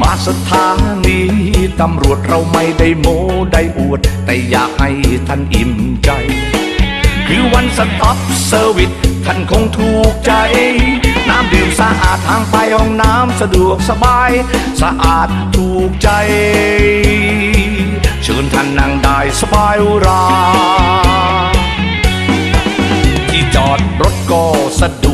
มาสถานีตำรวจเราไม่ได้โมได้อวด แต่อยากให้ท่านอิ่มใจ คือวันสต็อปเซอร์วิสท่านคงถูกใจ น้ำดื่มสะอาดทางไปห้องน้ำสะดวกสบาย สะอาดถูกใจ เชิญท่านนั่งได้สบายรา ที่จอดรถก็สะ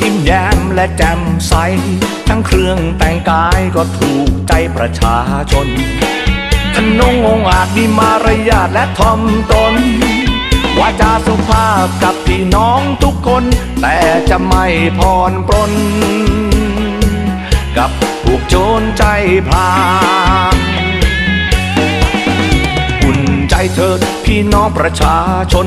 ยิ้มแย้มและแจ่มใส ทั้งเครื่องแต่งกายก็ถูกใจประชาชนทนงองอาจมีมารยาทและทอมตนวาจาสุภาพกับพี่น้องทุกคน แต่จะไม่พรปรน กับพวกโจรใจพลาอุ่นใจเถิดพี่น้องประชาชน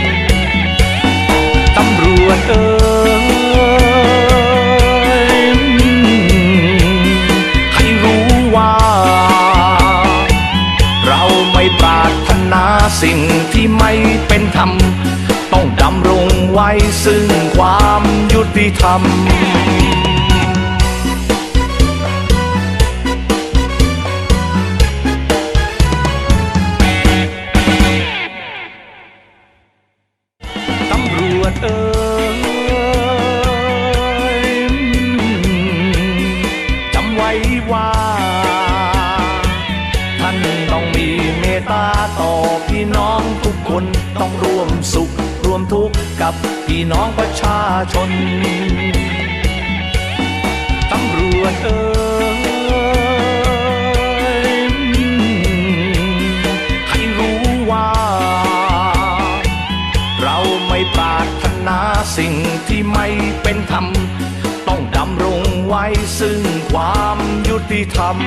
วจเอ่ยให้รู้ว่า เราไม่ปรารถนาสิ่งที่ไม่เป็นธรรม ต้องดำรงไว้ซึ่งความยุติธรรมตำรวจเอ่ ตตาต่อพี่น้องทุกคนต้องร่วมสุขร่วมทุกข์กับพี่น้องประชาชน ตำรวจเอ่ยให้รู้ว่าไม่ปรารถนาสิ่งที่ไม่เป็นธรรม ต้องดำรงไว้ซึ่งความยุติธรรม